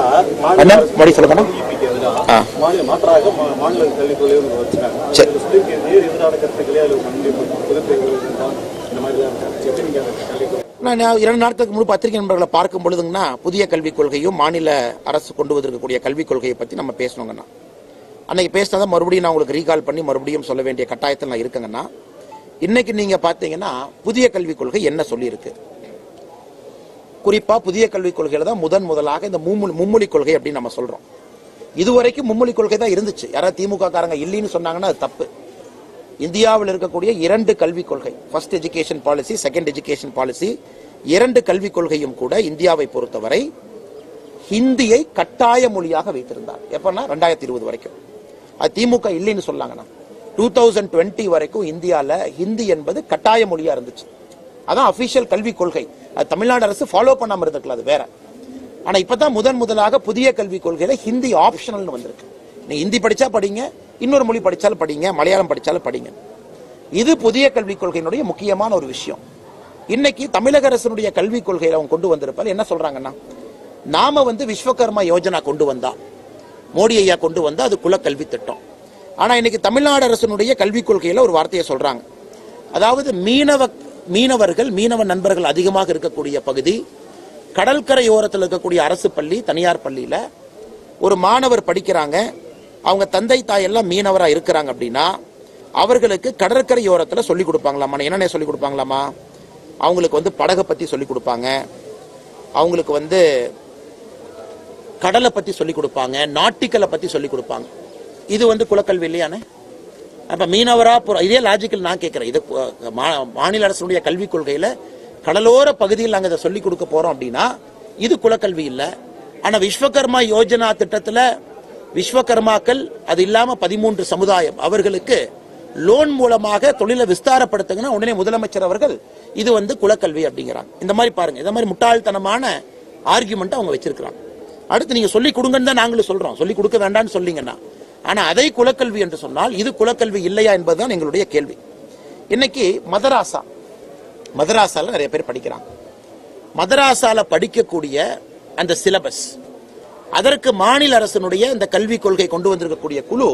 அண்ணா மறுபடி சொல்லுங்கண்ணா பொதுத் நான் இரண்டு நாட்களுக்கு முன்பு பத்திரிகை நண்பர்களை பார்க்கும் பொழுதுங்கண்ணா புதிய கல்விக் கொள்கையும் மாநில அரசு கொண்டு வந்திருக்கக்கூடிய கல்விக் கொள்கையை பற்றி நம்ம பேசணுங்கண்ணா. அன்னைக்கு பேசினதை மறுபடியும் நான் உங்களுக்கு ரீகால் பண்ணி மறுபடியும் சொல்ல வேண்டிய கட்டாயத்தில் நான் இருக்கேங்கண்ணா. இன்னைக்கு நீங்க பார்த்தீங்கன்னா புதிய கல்விக் கொள்கை என்ன சொல்லியிருக்கு? குறிப்பா புதிய கல்விக் கொள்கையில தான் முதன் முதலாக இந்த மும்மொழி மும்மொழி கொள்கை அப்படின்னு நம்ம சொல்றோம். இதுவரைக்கும் மும்மொழி கொள்கை தான் இருந்துச்சு. யாராவது திமுக காரங்க இல்லைன்னு சொன்னாங்கன்னா அது தப்பு. இந்தியாவில் இருக்கக்கூடிய இரண்டு கல்விக் கொள்கை first education policy second education policy இரண்டு கல்விக் கொள்கையும் கூட இந்தியாவை பொறுத்தவரை ஹிந்தியை கட்டாய மொழியாக வைத்திருந்தார். எப்பன்னா ரெண்டாயிரத்தி இருபது வரைக்கும். அது திமுக இல்லைன்னு சொல்லாங்கண்ணா டூ தௌசண்ட் டுவெண்ட்டி வரைக்கும் இந்தியாவில் ஹிந்தி என்பது கட்டாய மொழியா இருந்துச்சு. அதான் அபிஷியல் கல்விக் கொள்கை. அது தமிழ்நாடு அரசு ஃபாலோ பண்ணாமல் இருந்திருக்கலாம் அது வேற. இப்போ தான் முதன் முதலாக புதிய கல்விக் கொள்கையில் ஹிந்தி ஆப்ஷனல்னு வந்திருக்கு. நீ ஹிந்தி படித்தா படிங்க இன்னொரு மொழி படித்தாலும் படிங்க மலையாளம் படித்தாலும் படிங்க. இது புதிய கல்விக் கொள்கையினுடைய முக்கியமான ஒரு விஷயம். இன்னைக்கு தமிழக அரசினுடைய கல்விக் கொள்கையில் அவங்க கொண்டு வந்திருப்பாரு. என்ன சொல்கிறாங்கன்னா நாம வந்து விஸ்வகர்மா யோஜனா கொண்டு வந்தா மோடி ஐயா கொண்டு வந்தா அது குலக்கல்வி திட்டம். ஆனால் இன்னைக்கு தமிழ்நாடு அரசினுடைய கல்விக் கொள்கையில் ஒரு வார்த்தையை சொல்கிறாங்க அதாவது மீனவ மீனவர்கள் மீனவ நண்பர்கள் அதிகமாக இருக்கக்கூடிய பகுதி கடற்கரையோரத்தில் இருக்கக்கூடிய அரசு பள்ளி தனியார் பள்ளியில் ஒரு மாணவர் படிக்கிறாங்க. அவங்க தந்தை தாய் எல்லாம் மீனவராக இருக்கிறாங்க அப்படின்னா அவர்களுக்கு கடற்கரையோரத்தில் சொல்லி கொடுப்பாங்களாமா? என்னென்ன சொல்லிக் கொடுப்பாங்களாமா? அவங்களுக்கு வந்து படகை பற்றி சொல்லிக் கொடுப்பாங்க. அவங்களுக்கு வந்து கடலை பற்றி சொல்லிக் கொடுப்பாங்க. நாட்டிக்கலை பற்றி சொல்லிக் கொடுப்பாங்க. இது வந்து குலக்கல்வி இல்லையானே? அப்ப மீனவரா இதே லாஜிக்கல் நான் கேட்கிறேன் இது மா- மாநில அரசுடைய கல்விக் கொள்கையில கடலோர பகுதியில் நாங்கள் இதை சொல்லிக் கொடுக்க போறோம் அப்படின்னா இது குலக்கல்வி இல்லை. ஆனா விஸ்வகர்மா யோஜனா திட்டத்துல விஸ்வகர்மாக்கள் அது இல்லாம பதிமூன்று சமுதாயம் அவர்களுக்கு லோன் மூலமாக தொழிலை விஸ்தாரப்படுத்துங்கன்னா உடனே முதலமைச்சர் அவர்கள் இது வந்து குலக்கல்வி அப்படிங்கிறாங்க. இந்த மாதிரி பாருங்க. இந்த மாதிரி முட்டாள்தனமான ஆர்குமெண்ட் அவங்க வச்சிருக்கிறாங்க. அடுத்து நீங்க சொல்லி கொடுங்கன்னு தான் நாங்களும் சொல்றோம். சொல்லி கொடுக்க வேண்டாம்னு சொல்லிங்கன்னா ஆனால் அதை குலக்கல்வி என்று சொன்னால் இது குலக்கல்வி இல்லையா என்பதுதான் எங்களுடைய கேள்வி. இன்னைக்கு மதராசா மதராசால நிறைய பேர் படிக்கிறாங்க. மதராசால படிக்கக்கூடிய அந்த சிலபஸ் அதற்கு மாநில அரசினுடைய இந்த கல்விக் கொள்கை கொண்டு வந்திருக்கக்கூடிய குழு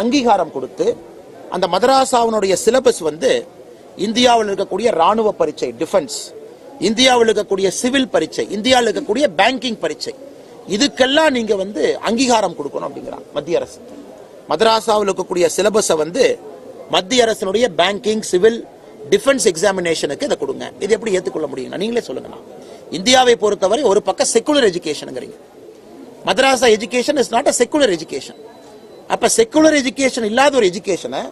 அங்கீகாரம் கொடுத்து அந்த மதராசாவினுடைய சிலபஸ் வந்து இந்தியாவில் இருக்கக்கூடிய ராணுவ பரீட்சை டிஃபென்ஸ் இந்தியாவில் இருக்கக்கூடிய சிவில் பரீட்சை இந்தியாவில் இருக்கக்கூடிய பேங்கிங் பரீட்சை இதுக்கெல்லாம் நீங்க வந்து அங்கீகாரம் கொடுக்கணும் அப்படிங்கிறாங்க மத்திய அரசு. மதராசாவில் இருக்கக்கூடிய சிலபஸை வந்து மத்திய அரசினுடைய பேங்கிங் சிவில் டிஃபென்ஸ் எக்ஸாமினேஷனுக்கு இதை கொடுங்க. இது எப்படி ஏற்றுக்கொள்ள முடியும் நீங்களே சொல்லுங்கண்ணா. இந்தியாவை பொறுத்தவரை ஒரு பக்கம் secular எஜுகேஷனுங்கிறீங்க madrasa education is not a secular education அப்போ செக்குலர் எஜுகேஷன் இல்லாத ஒரு எஜுகேஷனை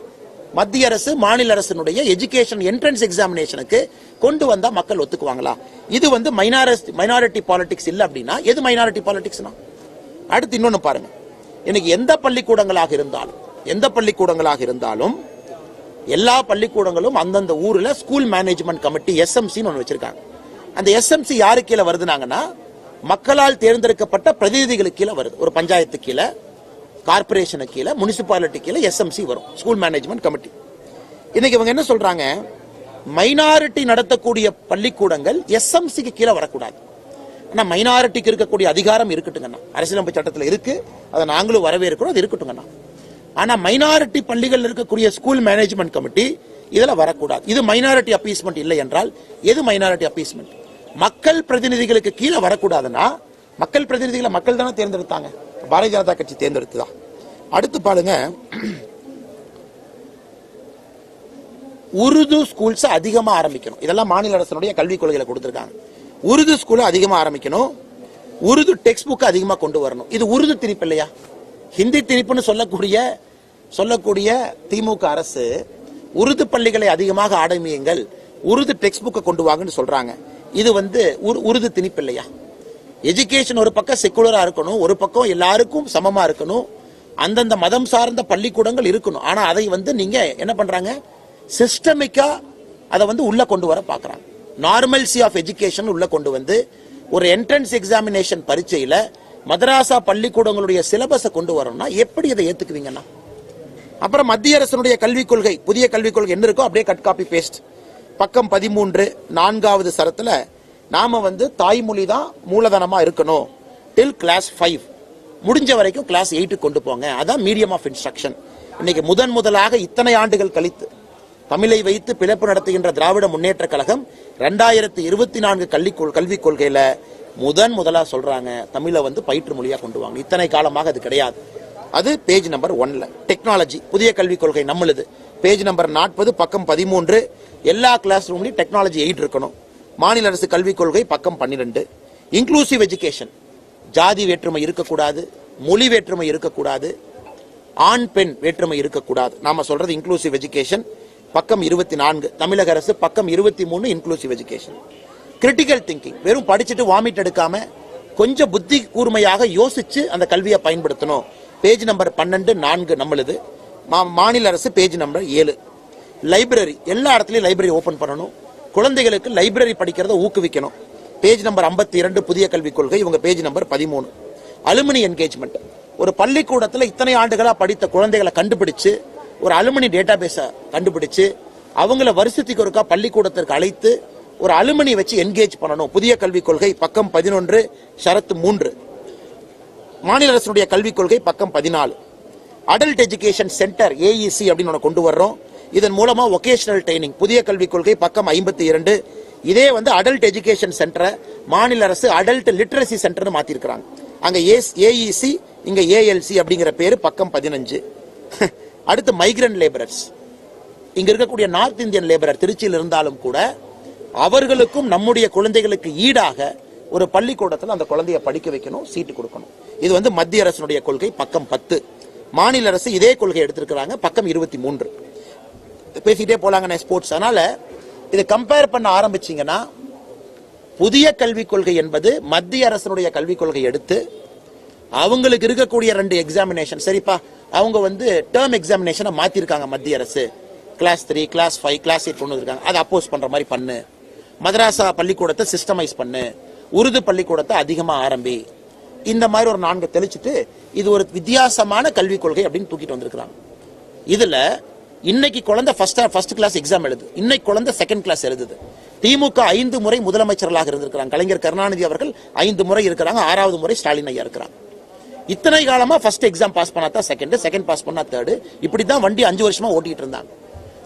மத்திய அரசு மாநில அரசினுடைய எஜுகேஷன் என்ட்ரன்ஸ் எக்ஸாமினேஷனுக்கு கொண்டு வந்தால் மக்கள் ஒத்துக்குவாங்களா? இது வந்து மைனாரிட்டி மைனாரிட்டி பாலிடிக்ஸ் இல்லை அப்படின்னா எது மைனாரிட்டி பாலிடிக்ஸ்னா அடுத்து இன்னொன்று பாருங்கள் இன்னைக்கு எந்த பள்ளிக்கூடங்களாக இருந்தாலும் எந்த பள்ளிக்கூடங்களாக இருந்தாலும் எல்லா பள்ளிக்கூடங்களும் அந்தந்த ஊரில் ஸ்கூல் மேனேஜ்மெண்ட் கமிட்டி எஸ்எம்சின்னு ஒன்று வச்சிருக்காங்க. அந்த எஸ்எம்சி யாரு கீழே வருதுனாங்கன்னா மக்களால் தேர்ந்தெடுக்கப்பட்ட பிரதிநிதிகளுக்கு கீழே வருது. ஒரு பஞ்சாயத்து கீழே கார்பரேஷனு கீழே முனிசிபாலிட்டி கீழே எஸ்எம்சி வரும் ஸ்கூல் மேனேஜ்மெண்ட் கமிட்டி இன்னைக்கு இவங்க என்ன சொல்றாங்க? மைனாரிட்டி நடத்தக்கூடிய பள்ளிக்கூடங்கள் எஸ்எம்சிக்கு கீழே வரக்கூடாது. ஆனால் மைனாரிட்டிக்கு இருக்கக்கூடிய அதிகாரம் இருக்கட்டுங்கண்ணா அரசியலமைப்பு சட்டத்தில் இருக்கு. அதை நாங்களும் வரவேற்கிறோம். அது இருக்கட்டுங்கண்ணா ஆனா மைனாரிட்டி பள்ளிகளில் இருக்கக்கூடிய ஸ்கூல் மேனேஜ்மெண்ட் கமிட்டி இதில் வரக்கூடாது. இது மைனாரிட்டி அப்பீஸ்மெண்ட் இல்லை என்றால் எது மைனாரிட்டி அப்பீஸ்மெண்ட் மக்கள் பிரதிநிதிகளுக்கு கீழே வரக்கூடாதுன்னா மக்கள் பிரதிநிதிகளை மக்கள் தானே தேர்ந்தெடுத்தாங்க. பாரதிய ஜனதா கட்சி தேர்ந்தெடுத்ததா? அடுத்து பாருங்க. உருது ஸ்கூல்ஸ் அதிகமா ஆரம்பிக்கணும். இதெல்லாம் மாநில அரசினுடைய கல்விக் கொள்கையில் கொடுத்துருக்காங்க. உருது ஸ்கூலை அதிகமாக ஆரம்பிக்கணும். உருது டெக்ஸ்ட் புக்கை அதிகமாக கொண்டு வரணும். இது உருது திணிப்பு இல்லையா? ஹிந்தி திணிப்புன்னு சொல்லக்கூடிய சொல்லக்கூடிய திமுக அரசு உருது பள்ளிகளை அதிகமாக ஆடமியுங்கள் உருது டெக்ஸ்ட் புக்கை கொண்டு வாங்கன்னு சொல்றாங்க. இது வந்து உரு- உருது திணிப்பு இல்லையா? எஜுகேஷன் ஒரு பக்கம் செக்குலரா இருக்கணும் ஒரு பக்கம் எல்லாருக்கும் சமமா இருக்கணும். அந்தந்த மதம் சார்ந்த பள்ளிக்கூடங்கள் இருக்கணும். ஆனா அதை வந்து நீங்க என்ன பண்றாங்க? சிஸ்டமிக்கா அதை வந்து உள்ள கொண்டு வர பாக்குறாங்க. நார்மல்சி ஆஃப் எஜுகேஷன் உள்ள கொண்டு வந்து ஒரு என்ட்ரன்ஸ் எக்ஸாமினேஷன் பரீட்சையில் மதராசா பள்ளிக்கூடங்களுடைய சிலபஸை கொண்டு வரோம்னா எப்படி இதை ஏற்றுக்குவீங்கண்ணா அப்புறம் மத்திய அரசனுடைய கல்விக் கொள்கை புதிய கல்விக் கொள்கை என்ன இருக்கோ அப்படியே கட் காப்பி பேஸ்ட் பக்கம் பதிமூன்று நான்காவது சரத்தில் நாம் வந்து தாய்மொழி தான் மூலதனமாக இருக்கணும். டில் கிளாஸ் ஃபைவ் முடிஞ்ச வரைக்கும் கிளாஸ் எயிட்டுக்கு கொண்டு போங்க. அதான் மீடியம் ஆஃப் இன்ஸ்ட்ரக்ஷன் இன்னைக்கு முதன் முதலாக இத்தனை ஆண்டுகள் கழித்து தமிழை வைத்து பிழைப்பு நடத்துகின்ற திராவிட முன்னேற்ற கழகம் ரெண்டாயிரத்தி இருபத்தி நான்கு கல்வி கல்விக் கொள்கையில முதன் முதலா சொல்றாங்க. தமிழை வந்து பயிற்று மொழியா கொண்டு வாங்க. இத்தனை காலமாக அது கிடையாது. அது பேஜ் நம்பர் ஒன்ல டெக்னாலஜி புதிய கல்விக் கொள்கை நம்மளுது. பேஜ் நம்பர் நாற்பது பக்கம் பதிமூன்று. எல்லா கிளாஸ் ரூம்லயும் டெக்னாலஜி எயிட் இருக்கணும். மாநில அரசு கல்விக் கொள்கை பக்கம் பன்னிரெண்டு. இன்க்ளூசிவ் எஜுகேஷன் ஜாதி வேற்றுமை இருக்கக்கூடாது. மொழி வேற்றுமை இருக்கக்கூடாது. ஆண் பெண் வேற்றுமை இருக்கக்கூடாது. நாம சொல்றது இன்க்ளூசிவ் எஜுகேஷன் பக்கம் இருபத்தி நான்கு தமிழக அரசு பக்கம் இருபத்தி மூணு இன்க்ளூசிவ் எஜுகேஷன் கிரிட்டிக்கல் திங்கிங் வெறும் படிச்சுட்டு வாமிட் எடுக்காம கொஞ்சம் புத்தி கூர்மையாக யோசிச்சு அந்த கல்வியை பயன்படுத்தணும். பேஜ் நம்பர் பன்னெண்டு நான்கு நம்மளுது. மா- மாநில அரசு பேஜ் நம்பர் ஏழு. லைப்ரரி எல்லா இடத்துலையும் லைப்ரரி ஓப்பன் பண்ணணும். குழந்தைகளுக்கு லைப்ரரி படிக்கிறத ஊக்குவிக்கணும். பேஜ் நம்பர் 52 இரண்டு புதிய கல்விக் கொள்கை இவங்க பேஜ் நம்பர் பதிமூணு. அலுமினி என்கேஜ்மெண்ட் ஒரு பள்ளிக்கூடத்தில் இத்தனை ஆண்டுகளாக படித்த குழந்தைகளை கண்டுபிடிச்சு ஒரு அலுமினி டேட்டா பேஸ கண்டுபிடிச்சு அவங்கள வருஷத்துக்கு ஒருக்கா பள்ளிக்கூடத்திற்கு அழைத்து ஒரு அலுமினி வச்சு என்கேஜ் பண்ணணும். புதிய கல்விக் கொள்கை பக்கம் பதினொன்று ஷரத்து மூன்று. மாநில அரசுடைய கல்விக் கொள்கை பக்கம் பதினாலு. அடல்ட் எஜுகேஷன் சென்டர் ஏஇசி அப்படின்னு ஒன்று கொண்டு வர்றோம். இதன் மூலமா ஒகேஷனல் ட்ரைனிங் புதிய கல்விக் கொள்கை பக்கம் ஐம்பத்தி இரண்டு. இதே வந்து அடல்ட் எஜுகேஷன் சென்டரை மாநில அரசு அடல்ட் லிட்ரஸி சென்டர்னு மாத்திருக்கிறாங்க. அங்க ஏஇசி இங்க ஏஎல்சி அப்படிங்கிற பேரு பக்கம் பதினஞ்சு. அடுத்து மைக்ரண்ட் லேபரர்ஸ் இங்க இருக்கக்கூடிய நார்த் இந்தியன் லேபரர் திருச்சியில் இருந்தாலும் கூட அவர்களுக்கும் நம்முடைய குழந்தைகளுக்கு ஈடாக ஒரு பள்ளிக்கூடத்தில் அந்த குழந்தைய படிக்க வைக்கணும் சீட்டு கொடுக்கணும். இது வந்து மத்திய அரசினுடைய கொள்கை பக்கம் பத்து. மாநில அரசு இதே கொள்கை எடுத்திருக்கிறாங்க பக்கம் இருபத்தி மூன்று. பேசிக்கிட்டே போலாங்கண்ணே ஸ்போர்ட்ஸ் அதனால இதை கம்பேர் பண்ண ஆரம்பிச்சிங்கன்னா புதிய கல்விக் கொள்கை என்பது மத்திய அரசனுடைய கல்விக் கொள்கை எடுத்து அவங்களுக்கு இருக்கக்கூடிய ரெண்டு எக்ஸாமினேஷன் சரிப்பா. அவங்க வந்து டேர்ம் எக்ஸாமினேஷனை மாற்றிருக்காங்க மத்திய அரசு. Class three class five class eight கொண்டு இருக்காங்க அதை அப்போஸ் பண்ணுற மாதிரி பண்ணு. மதராசா பள்ளிக்கூடத்தை சிஸ்டமைஸ் பண்ணு. உருது பள்ளிக்கூடத்தை அதிகமாக ஆரம்பி. இந்த மாதிரி ஒரு நான்கு தெளிச்சுட்டு இது ஒரு வித்தியாசமான கல்விக் கொள்கை அப்படின்னு தூக்கிட்டு வந்திருக்கிறாங்க. இதில் இன்னைக்கு குழந்தை ஃபர்ஸ்ட் ஃபர்ஸ்ட் கிளாஸ் எக்ஸாம் எழுது. இன்னைக்கு குழந்தை செகண்ட் கிளாஸ் எழுதுது. திமுக ஐந்து முறை முதலமைச்சர்களாக இருந்திருக்கிறாங்க. கலைஞர் கருணாநிதி அவர்கள் ஐந்து முறை இருக்கிறாங்க. ஆறாவது முறை ஸ்டாலின் ஐயா இருக்கிறாங்க. இத்தனை காலமா ஃபர்ஸ்ட் எக்ஸாம் பாஸ் பண்ணா தான் செகண்ட் செகண்ட் பாஸ் பண்ணா தேர்டு இப்படி தான் வண்டி அஞ்சு வருஷமா ஓட்டிட்டு இருந்தாங்க.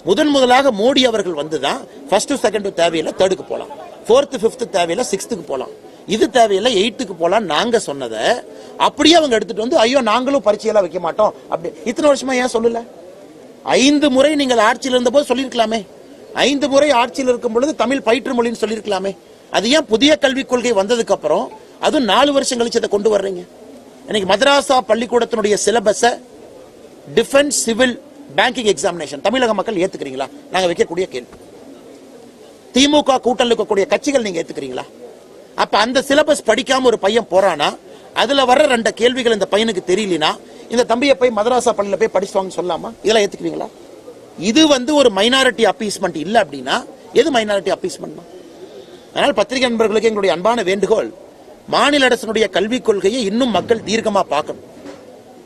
முதன் முதலாக மோடி அவர்கள் வந்து தான் ஃபர்ஸ்ட் செகண்ட் தேவையில்லை தேர்டுக்கு போகலாம் ஃபோர்த்து ஃபிஃப்த்து தேவையில்லை சிக்ஸ்த்துக்கு போகலாம் இது தேவையில்லை எயித்துக்கு போகலாம் நாங்க சொன்னதை அப்படியே அவங்க எடுத்துட்டு வந்து ஐயோ நாங்களும் பரீட்சையெல்லாம் வைக்க மாட்டோம். அப்படி இத்தனை வருஷமா ஏன் சொல்லல? ஐந்து முறை நீங்கள் ஆட்சியில் இருந்தபோது சொல்லியிருக்கலாமே. ஐந்து முறை ஆட்சியில் இருக்கும் பொழுது தமிழ் பயிற்று மொழின்னு சொல்லியிருக்கலாமே. அது ஏன் புதிய கல்விக் கொள்கை வந்ததுக்கு அப்புறம் அதுவும் நாலு வருஷம் கழிச்சு அதை கொண்டு வர்றீங்க? இன்னைக்கு மதராசா பள்ளிக்கூடத்தினுடைய syllabus defence civil banking examination தமிழக மக்கள் ஏத்துக்கிறீங்களா? நாங்க வைக்கக்கூடிய கேள்வி. திமுக கூட்டல் இருக்கக்கூடிய கட்சிகள் நீங்க ஏத்துக்கிறீங்களா? அப்ப அந்த சிலபஸ் படிக்காம ஒரு பையன் போறானா? அதுல வர்ற ரெண்டு கேள்விகள் இந்த பையனுக்கு தெரியலனா இந்த தம்பியை போய் மதராசா பள்ளியில போய் படிச்சுவாங்க சொல்லாமா? இதெல்லாம் ஏத்துக்கிறீங்களா? இது வந்து ஒரு மைனாரிட்டி அப்பீஸ்மெண்ட் இல்ல அப்படின்னா எது மைனாரிட்டி அப்பீஸ்மெண்ட் அதனால் பத்திரிகை நண்பர்களுக்கு எங்களுடைய அன்பான வேண்டுகோள் மாநில அரசினுடைய கல்விக் கொள்கையை இன்னும் மக்கள் தீர்க்கமா பார்க்கணும்.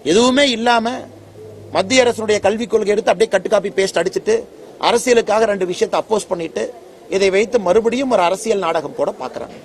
எதுவுமே இல்லாம மத்திய அரசனுடைய கல்விக் கொள்கை எடுத்து அப்படியே கட்டு காப்பி பேஸ்ட் அடிச்சிட்டு அரசியலுக்காக ரெண்டு விஷயத்தை அப்போஸ் பண்ணிட்டு இதை வைத்து மறுபடியும் ஒரு அரசியல் நாடகம் போட பாக்குறாங்க